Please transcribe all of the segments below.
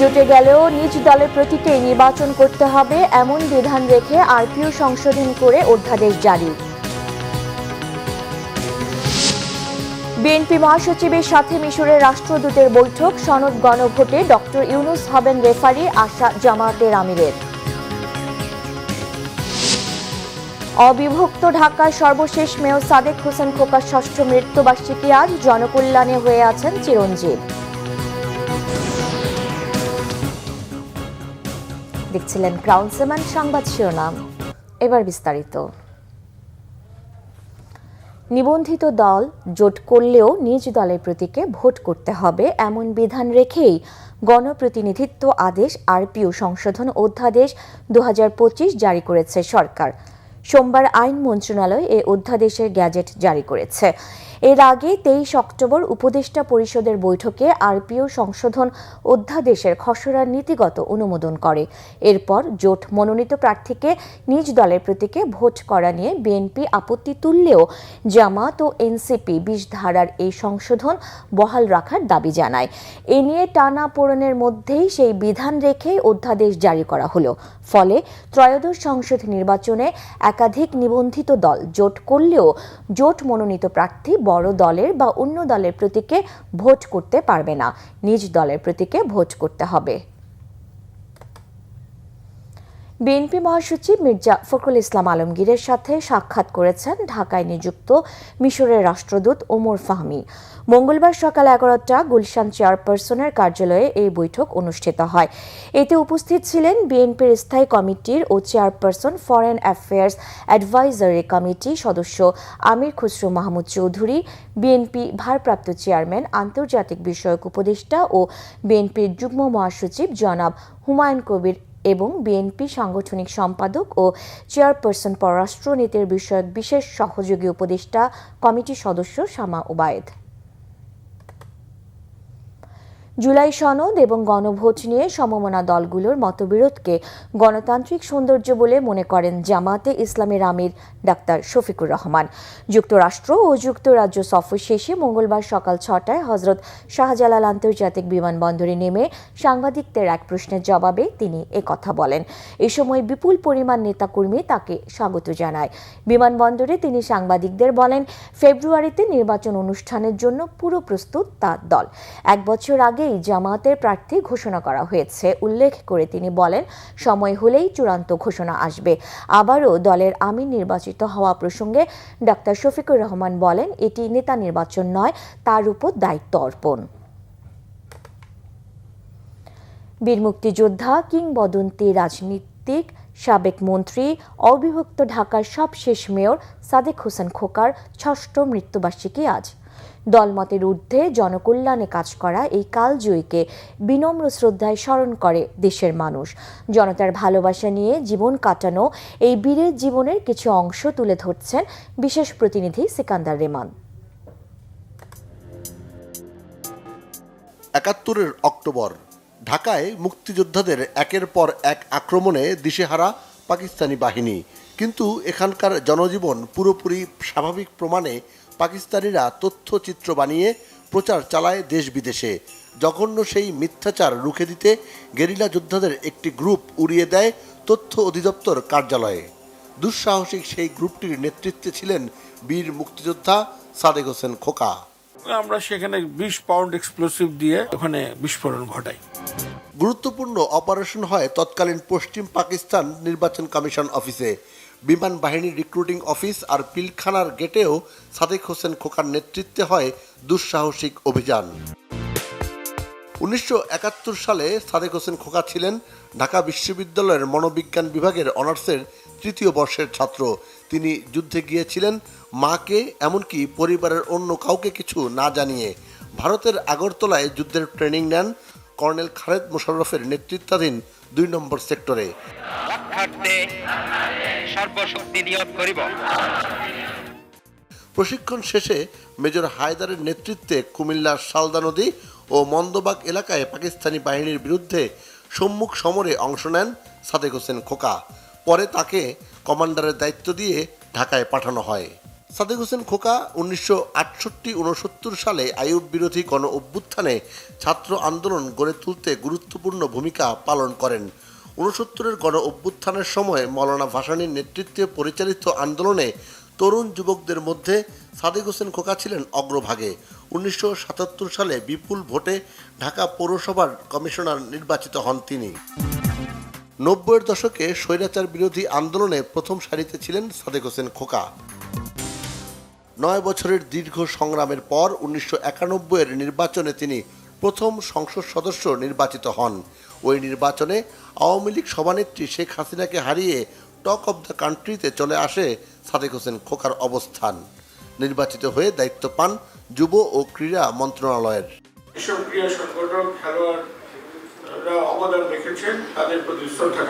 জুটে গেলেও নিজ দলের প্রতীকেই নির্বাচন করতে হবে, এমন বিধান রেখে আরপিও সংশোধন করে অধ্যাদেশ জারি। বিএনপি মহাসচিবের সাথে মিশরের রাষ্ট্রদূতের বৈঠক, সনদ গণভোটে ডক্টর ইউনুস হবেন রেফারি আশা জামাতের আমিরের। অবিভক্ত ঢাকার সর্বশেষ মেয়র সাদেক হোসেন খোকার ষষ্ঠ মৃত্যুবার্ষিকী আজ জনকল্যাণে হয়ে আছেন চিরঞ্জীব। দেখছিলেন ক্রাউন সেমান সংবাদ শিরোনাম। এবার বিস্তারিত। নিবন্ধিত দল জোট করলেও নিজ দলের প্রতীকে ভোট করতে হবে এমন বিধান রেখেই গণপ্রতিনিধিত্ব আদেশ আরপিও সংশোধন অধ্যাদেশ দু হাজার পঁচিশ জারি করেছে সরকার। সোমবার আইন মন্ত্রণালয় এ অধ্যাদেশের গ্যাজেট জারি করেছে। এর আগে তেইশ অক্টোবর উপদেষ্টা পরিষদের বৈঠকে আরপিও সংশোধন অধ্যাদেশের খসড়ার নীতিগত অনুমোদন করে। এরপর জোট মনোনীত প্রার্থীকে নিজ দলের প্রতীকে ভোট করা নিয়ে বিএনপি আপত্তি তুললেও জামাত ও এনসিপি বিশ ধারার এই সংশোধন বহাল রাখার দাবি জানায়। এ নিয়ে টানা পোড়নের মধ্যেই সেই বিধান রেখেই অধ্যাদেশ জারি করা হলো। ফলে ত্রয়োদশ সংসদ নির্বাচনে একাধিক নিবন্ধিত দল জোট করলেও জোট মনোনীত প্রার্থী বড় দলের বা অন্য দলের প্রতীকে ভোট করতে পারবে না। নিজ দলের প্রতীকে ভোট করতে হবে। বিএনপি মহাসচিব মির্জা ফখরুল ইসলাম আলমগীরের সাথে সাক্ষাৎ করেছেন ঢাকায় নিযুক্ত মিশরের রাষ্ট্রদূত ওমর ফাহমি। মঙ্গলবার সকাল এগারোটা গুলশান চেয়ারপারসনের কার্যালয়ে এই বৈঠক অনুষ্ঠিত হয়। এতে উপস্থিত ছিলেন বিএনপির স্থায়ী কমিটির ও chairperson foreign affairs advisory committee সদস্য আমির খুসরু মাহমুদ চৌধুরী, বিএনপি ভারপ্রাপ্ত চেয়ারম্যান, আন্তর্জাতিক বিষয়ক উপদেষ্টা ও বিএনপির যুগ্ম মহাসচিব জনাব হুমায়ুন কবির এবং বিএনপি সাংগঠনিক সম্পাদক ও চেয়ারপারসন পররাষ্ট্রনীতির বিষয়ক বিশেষ সহযোগী উপদেষ্টা কমিটির সদস্য শামা ওবায়েদ। জুলাই সনদ এবং গণভোট নিয়ে সমমনা দলগুলোর মতবিরোধকে গণতান্ত্রিক সৌন্দর্য বলে মনে করেন জামাতে ইসলামের আমির ডাক্তার শফিকুর রহমান। যুক্তরাষ্ট্র ও যুক্তরাজ্য সফর শেষে মঙ্গলবার সকাল ছটায় হজরত শাহজালাল আন্তর্জাতিক বিমানবন্দরে নেমে সাংবাদিকদের এক প্রশ্নের জবাবে তিনি কথা বলেন। এ সময় বিপুল পরিমাণ নেতাকর্মী তাকে স্বাগত জানায়। বিমানবন্দরে তিনি সাংবাদিকদের বলেন, ফেব্রুয়ারিতে নির্বাচন অনুষ্ঠানের জন্য পুরো প্রস্তুত তার দল। এক বছর আগে আগেই জামায়াতের প্রার্থী ঘোষণা করা হয়েছে। উল্লেখ করে তিনি বলেন, সময় হলেই চূড়ান্ত ঘোষণা আসবে। আবারও দলের আমির নির্বাচিত হওয়া প্রসঙ্গে ডাক্তার শফিকুর রহমান বলেন, এটি নেতা নির্বাচন নয়, তার উপর দায়িত্ব অর্পণ। বীর মুক্তিযোদ্ধা, কিংবদন্তি রাজনীতিক, সাবেক মন্ত্রী, অবিভক্ত ঢাকার সবশেষ মেয়র সাদেক হোসেন খোকার ষষ্ঠ মৃত্যুবার্ষিকী আজ। দলমতের ঊর্ধ্বে জনকল্যাণে কাজ করা এই কালজয়ীকে বিনম্র শ্রদ্ধায় স্মরণ করে দেশের মানুষ। জনতার ভালোবাসা নিয়ে জীবন কাটানো এই বীরের জীবনের কিছু অংশ তুলে ধরছেন বিশেষ প্রতিনিধি সিকান্দার রেমান। একাত্তরের অক্টোবর, ঢাকায় মুক্তিযোদ্ধাদের একের পর এক আক্রমণে দিশেহারা পাকিস্তানি বাহিনী। কিন্তু এখানকার জনজীবন পুরোপুরি স্বাভাবিক প্রমাণে পাকিস্তানিরা তথ্যচিত্র বানিয়ে প্রচার চালায় দেশ বিদেশে জঘন্য সেই মিথ্যাচার রুখে দিতে গেরিলা যোদ্ধাদের একটি গ্রুপ উড়িয়ে দেয় তথ্য অধিদপ্তর কার্যালয়ে। দুঃসাহসিক সেই গ্রুপটির নেতৃত্বে ছিলেন বীর মুক্তিযোদ্ধা সাদেক হোসেন খোকা। আমরা সেখানে বিশ পাউন্ড এক্সপ্লোসিভ দিয়ে ওখানে বিস্ফোরণ ঘটাই। গুরুত্বপূর্ণ অপারেশন হয় তৎকালীন পশ্চিম পাকিস্তান নির্বাচন কমিশন অফিসে। বিমান বাহিনীর রিক্রুটিং অফিস আর পিলখানার গেটেও সাদেক হোসেন খোকার নেতৃত্বে হয় দুঃসাহসিক অভিযান। উনিশশো একাত্তর সালে সাদেক হোসেন খোকা ছিলেন ঢাকা বিশ্ববিদ্যালয়ের মনোবিজ্ঞান বিভাগের অনার্সের তৃতীয় বর্ষের ছাত্র। তিনি যুদ্ধে গিয়েছিলেন মাকে, এমনকি পরিবারের অন্য কাউকে কিছু না জানিয়ে। ভারতের আগরতলায় যুদ্ধের ট্রেনিং নেন কর্নেল খালেদ মোশাররফের নেতৃত্বাধীন দুই নম্বর সেক্টরে। রক্ষার্থে সর্বশক্তি নিয়োগ করিব। প্রশিক্ষণ শেষে মেজর হায়দারের নেতৃত্বে কুমিল্লার সালদা নদী ও মন্দবাগ এলাকায় পাকিস্তানি বাহিনীর বিরুদ্ধে সম্মুখ সমরে অংশ নেন সাদেক হোসেন খোকা। পরে তাকে কমান্ডারের দায়িত্ব দিয়ে ঢাকায় পাঠানো হয়। সাদেক হোসেন খোকা উনিশশো আটষট্টি উনসত্তর সালে আইয়ুব বিরোধী গণ অভ্যুত্থানে ছাত্র আন্দোলন গড়ে তুলতে গুরুত্বপূর্ণ ভূমিকা পালন করেন। উনসত্তরের গণ অভ্যুত্থানের সময় মৌলানা ভাসানীর নেতৃত্বে পরিচালিত আন্দোলনে তরুণ যুবকদের মধ্যে সাদেক হোসেন খোকা ছিলেন অগ্রভাগে। উনিশশো সাতাত্তর সালে বিপুল ভোটে ঢাকা পৌরসভার কমিশনার নির্বাচিত হন তিনি। নব্বইয়ের দশকে স্বৈরাচার বিরোধী আন্দোলনে প্রথম সারিতে ছিলেন সাদেক হোসেন খোকা। নয় বছরের দীর্ঘ সংগ্রামের পর উনিশশো একানব্বইয়ের নির্বাচনে তিনি প্রথম সংসদ সদস্য নির্বাচিত হন। ওই নির্বাচনে আওয়ামী লীগ সভানেত্রী শেখ হাসিনাকে হারিয়ে টক অব দ্য কান্ট্রিতে চলে আসে সাদেক হোসেন খোকার অবস্থান। নির্বাচিত হয়ে দায়িত্ব পান যুব ও ক্রীড়া মন্ত্রণালয়ের। এসব সংগঠক খেলোয়াড়রা অবদান রেখেছেন তাদের প্রতি শ্রদ্ধা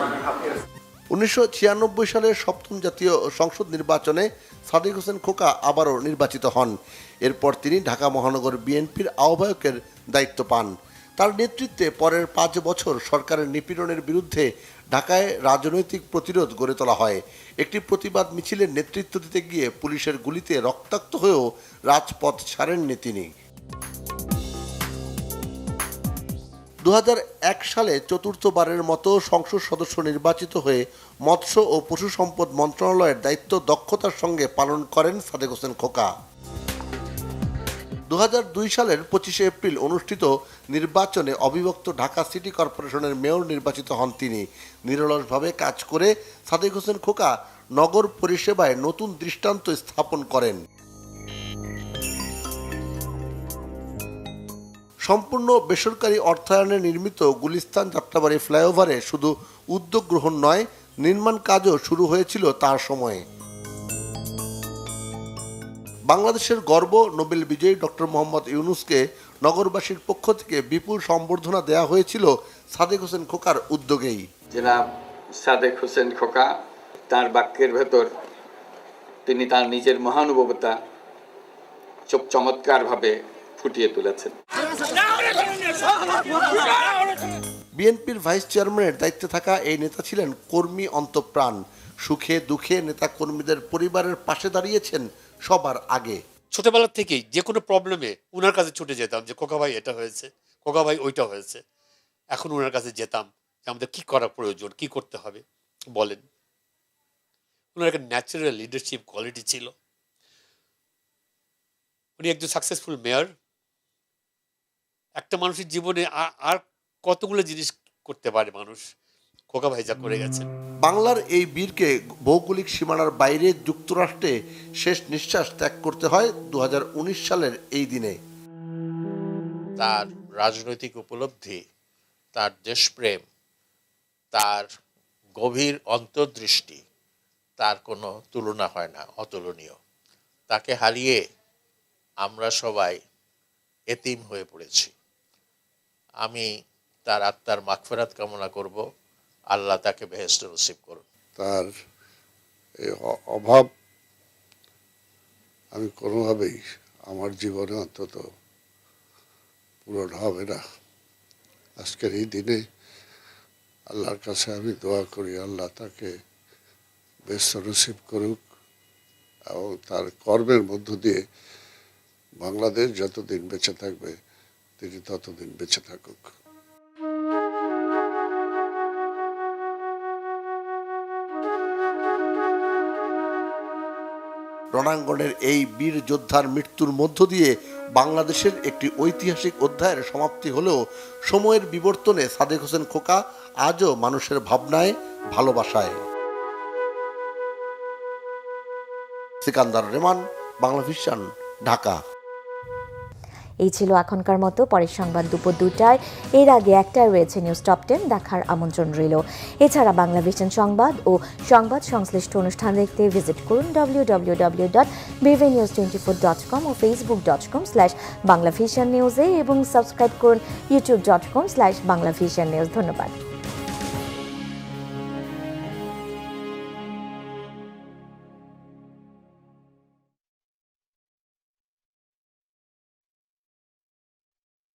উনিশশো ছিয়ানব্বই সালের সপ্তম জাতীয় সংসদ নির্বাচনে সাদিক হোসেন খোকা আবারও নির্বাচিত হন। এরপর তিনি ঢাকা মহানগর বিএনপির আহ্বায়কের দায়িত্ব পান। তার নেতৃত্বে পরের পাঁচ বছর সরকারের নিপীড়নের বিরুদ্ধে ঢাকায় রাজনৈতিক প্রতিরোধ গড়ে তোলা হয়। একটি প্রতিবাদ মিছিলের নেতৃত্ব দিতে গিয়ে পুলিশের গুলিতে রক্তাক্ত হয়েও রাজপথ ছাড়েননি তিনি। দু হাজার এক সালে চতুর্থবারের মতো সংসদ সদস্য নির্বাচিত হয়ে মৎস্য ও পশু সম্পদ মন্ত্রণালয়ের দায়িত্ব দক্ষতার সঙ্গে পালন করেন সাদেক হোসেন খোকা। দু হাজার দুই সালের পঁচিশে এপ্রিল অনুষ্ঠিত নির্বাচনে অবিভক্ত ঢাকা সিটি কর্পোরেশনের মেয়র নির্বাচিত হন তিনি। নিরলসভাবে কাজ করে সাদেক হোসেন খোকা নগর পরিষেবায় নতুন দৃষ্টান্ত স্থাপন করেন। সম্পূর্ণ বেসরকারি অর্থায়নে নির্মিত গুলিস্তান যাত্রাবাড়ি ফ্লাইওভারে শুধু উদ্যোগ গ্রহণ নয়, নির্মাণ কাজও শুরু হয়েছিল তার সময়ে। বাংলাদেশের গর্ব নোবেল বিজয়ী ডক্টর মোহাম্মদ ইউনুসকে নগরবাসীর পক্ষ থেকে বিপুল সম্বর্ধনা দেওয়া হয়েছিল সাদেক হোসেন খোকার উদ্যোগেই। জনাব সাদেক হোসেন খোকা তার বাক্যের ভেতর তিনি তার নিজের মহানুভবতা চোখ চমৎকারভাবে ফুটিয়ে তুলেছেন। বিএনপির ভাইস চেয়ারম্যানের দায়িত্বে থাকা এই নেতা ছিলেন কর্মী অন্তপ্রাণ। সুখে দুঃখে নেতা কর্মীদের পরিবারের পাশে দাঁড়িয়েছেন সবার আগে। ছোটবেলা থেকেই যে কোনো প্রবলেমে ওনার কাছে ছুটে যেতাম যে কোকা ভাই, এটা হয়েছে। কোকা ভাই, ওইটা হয়েছে। এখন ওনার কাছে যেতাম যে, আমাদের কি করা প্রয়োজন? কি করতে হবে? বলেন। উনার একটা ন্যাচারাল লিডারশিপ কোয়ালিটি ছিল। উনি একজন সাকসেসফুল মেয়র একটা মানুষের জীবনে আর কতগুলো জিনিস করতে পারে মানুষ? খোকা ভাই যা করে গেছেন। বাংলার এই বীরকে ভৌগোলিক সীমানার বাইরে যুক্তরাষ্ট্রে শেষ নিঃশ্বাস ত্যাগ করতে হয় দু হাজার উনিশ সালের এই দিনে। তার রাজনৈতিক উপলব্ধি তার দেশপ্রেম তার গভীর অন্তর্দৃষ্টি তার কোনো তুলনা হয় না অতুলনীয়। তাকে হারিয়ে আমরা সবাই এতিম হয়ে পড়েছি। আমি তার আত্মার মাগফেরাত কামনা করব। আল্লাহ তাকে বেহেস্ত নসিব করুন। তার এই অভাব আমি কোনোভাবেই আমার জীবনে অন্তত পূরণ হবে না। আজকের এই দিনে আল্লাহর কাছে আমি দোয়া করি, আল্লাহ তাকে ব্যস্ত নসিব করুক এবং তার কর্মের মধ্য দিয়ে বাংলাদেশ যতদিন বেঁচে থাকবে, তিনি ততদিন বেঁচে থাকুক। রণাঙ্গনের এই বীর যোদ্ধার মৃত্যুর মধ্য দিয়ে বাংলাদেশের একটি ঐতিহাসিক অধ্যায়ের সমাপ্তি হলেও সময়ের বিবর্তনে সাদেক হোসেন খোকা আজও মানুষের ভাবনায়, ভালোবাসায়। সিকান্দার রেমান বাংলা ভিশন ঢাকা। এই ছিল এখনকার মতো, পরের সংবাদ দুপুর দুটায় এর আগে একটায় রয়েছে নিউজ টপ টেন দেখার আমন্ত্রণ রইল। এছাড়া বাংলা ভিশন সংবাদ ও সংবাদ সংশ্লিষ্ট অনুষ্ঠান দেখতে ভিজিট করুন W W W dot BV news twenty four dot com ও Facebook dot com slash Bangla vision নিউজে এবং সাবস্ক্রাইব করুন YouTube dot com slash Bangla vision news ধন্যবাদ।